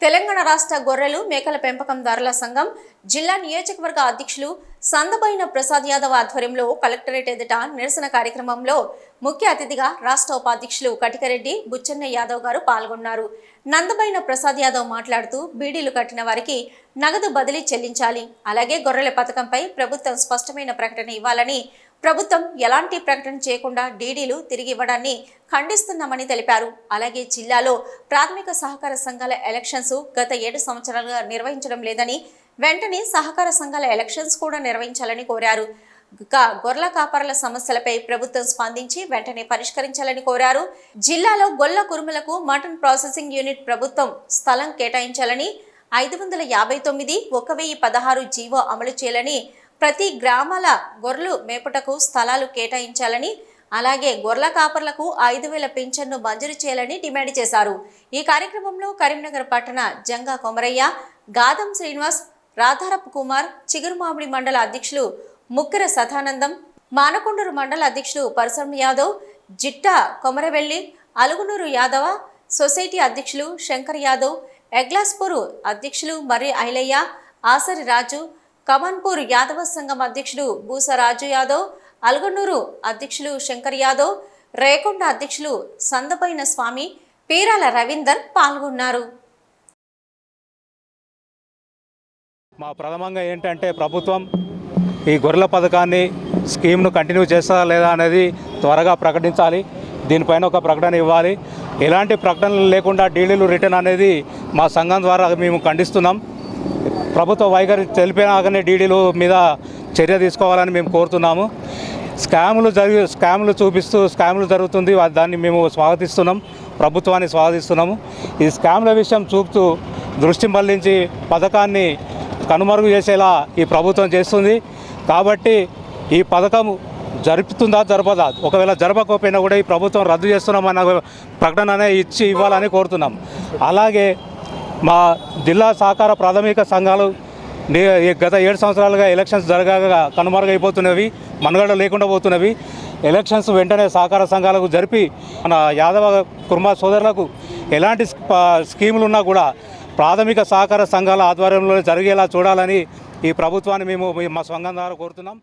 తెలంగాణ రాష్ట్ర గొర్రెలు మేకల పెంపకందారుల సంఘం జిల్లా నియోజకవర్గ అధ్యక్షులు సందబైన ప్రసాద్ యాదవ్ ఆధ్వర్యంలో కలెక్టరేట్ ఎదుట నిరసన కార్యక్రమంలో ముఖ్య అతిథిగా రాష్ట్ర ఉపాధ్యక్షులు కటికరెడ్డి బుచ్చన్న యాదవ్ గారు పాల్గొన్నారు. నందబైన ప్రసాద్ యాదవ్ మాట్లాడుతూ బీడీలు కట్టిన వారికి నగదు బదిలీ చెల్లించాలి. అలాగే గొర్రెల పథకంపై ప్రభుత్వం స్పష్టమైన ప్రకటన ఇవ్వాలని ప్రభుత్వం ఎలాంటి ప్రకటన చేయకుండా డీడీలు తిరిగి ఇవ్వడాన్ని ఖండిస్తున్నామని తెలిపారు. అలాగే జిల్లాలో ప్రాథమిక సహకార సంఘాల ఎలక్షన్స్ గత ఏడు సంవత్సరాలుగా నిర్వహించడం లేదని వెంటనే సహకార సంఘాల ఎలక్షన్స్ కూడా నిర్వహించాలని కోరారు. గా గొర్రెల కాపరుల సమస్యలపై ప్రభుత్వం స్పందించి వెంటనే పరిష్కరించాలని కోరారు. జిల్లాలో గొల్ల కురుములకు మటన్ ప్రాసెసింగ్ యూనిట్ ప్రభుత్వం స్థలం కేటాయించాలని ఐదు వందల యాభై తొమ్మిది ఒక వెయ్యి పదహారు జీవో అమలు చేయాలని ప్రతి గ్రామాల గొర్రెలు మేపుటకు స్థలాలు కేటాయించాలని అలాగే గొర్రెల కాపర్లకు ఐదు వేల పింఛన్ను మంజూరు చేయాలని డిమాండ్ చేశారు. ఈ కార్యక్రమంలో కరీంనగర్ పట్టణ జంగా కొమరయ్య గాదం శ్రీనివాస్ రాధారపు కుమార్ చిగురుమామిడి మండల అధ్యక్షులు ముక్కెర సదానందం మానకొండూరు మండల అధ్యక్షులు పరశురం యాదవ్ జిట్టా కొమరవెల్లి అలుగునూరు యాదవ సొసైటీ అధ్యక్షులు శంకర్ యాదవ్ ఎగ్లాస్పూర్ అధ్యక్షులు మర్రి ఐలయ్య ఆసరి రాజు కమన్పూర్ యాదవ సంఘం అధ్యక్షుడు బూస రాజు యాదవ్ అల్గనూరు అధ్యక్షులు శంకర్ యాదవ్ రేకొండ అధ్యక్షులు సందపైన స్వామి పీరాల రవీందర్ పాల్గొన్నారు. మా ప్రథమంగా ఏంటంటే ప్రభుత్వం ఈ గొర్రెల పథకాన్ని స్కీమ్ను కంటిన్యూ చేస్తారా లేదా అనేది త్వరగా ప్రకటించాలి. దీనిపైన ఒక ప్రకటన ఇవ్వాలి. ఎలాంటి ప్రకటనలు లేకుండా డీడీలు రిటర్న్ అనేది మా సంఘం ద్వారా మేము ఖండిస్తున్నాం. ప్రభుత్వ వైఖరి తెలిపినాకనే డీడీలు మీద చర్య తీసుకోవాలని మేము కోరుతున్నాము. స్కాములు జరిగి స్కాములు చూపిస్తూ స్కాములు జరుగుతుంది. దాన్ని మేము స్వాగతిస్తున్నాం. ప్రభుత్వాన్ని స్వాగతిస్తున్నాము. ఈ స్కాముల విషయం చూపుతూ దృష్టి మళ్ళించి పథకాన్ని కనుమరుగు చేసేలా ఈ ప్రభుత్వం చేస్తుంది. కాబట్టి ఈ పథకం జరుపుతుందా జరపదా? ఒకవేళ జరపకపోయినా కూడా ఈ ప్రభుత్వం రద్దు చేస్తున్నామన్న ప్రకటన ఇచ్చి ఇవ్వాలని కోరుతున్నాం. అలాగే మా జిల్లా సహకార ప్రాథమిక సంఘాలు గత ఏడు సంవత్సరాలుగా ఎలక్షన్స్ జరగగా కనుమరుగైపోతున్నవి మనుగడ లేకుండా పోతున్నవి. ఎలక్షన్స్ వెంటనే సహకార సంఘాలకు జరిపి మన యాదవ కుర్మా సోదరులకు ఎలాంటి స్కీములు ఉన్నా కూడా ప్రాథమిక సహకార సంఘాల ఆధ్వర్యంలో జరిగేలా చూడాలని ఈ ప్రభుత్వాన్ని మేము మా సంఘం ద్వారా కోరుతున్నాం.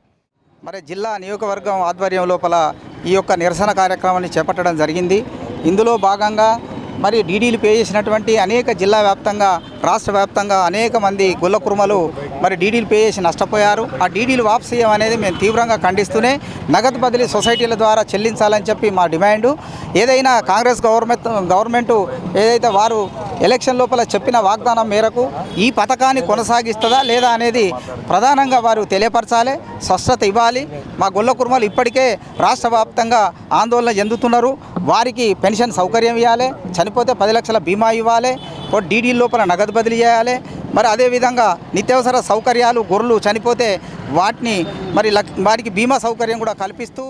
మరి జిల్లా నియోజకవర్గం ఆధ్వర్యం లోపల ఈ యొక్క నిరసన కార్యక్రమాన్ని చేపట్టడం జరిగింది. ఇందులో భాగంగా మరి డీడీలు పే చేసినటువంటి అనేక జిల్లా వ్యాప్తంగా రాష్ట్ర వ్యాప్తంగా అనేక మంది గుల్లకుర్మలు మరి డీడీలు పే చేసి నష్టపోయారు. ఆ డీడీలు వాపసు అనేది మేము తీవ్రంగా ఖండిస్తూనే నగదు బదిలీ సొసైటీల ద్వారా చెల్లించాలని చెప్పి మా డిమాండు. ఏదైనా కాంగ్రెస్ గవర్నమెంట్ గవర్నమెంట్ ఏదైతే వారు ఎలక్షన్ లోపల చెప్పిన వాగ్దానం మేరకు ఈ పథకాన్ని కొనసాగిస్తుందా లేదా అనేది ప్రధానంగా వారు తెలియపరచాలి స్పష్టత ఇవ్వాలి. మా గొల్ల కుర్మలు ఇప్పటికే రాష్ట్ర వ్యాప్తంగా ఆందోళన చెందుతున్నారు. వారికి పెన్షన్ సౌకర్యం ఇవ్వాలి. చనిపోతే పది లక్షల బీమా ఇవ్వాలి. డీడీ లోపల నగదు బదిలీ చేయాలి. మరి అదేవిధంగా నిత్యావసర సౌకర్యాలు గొర్రెలు చనిపోతే వాటిని మరి వారికి బీమా సౌకర్యం కూడా కల్పిస్తూ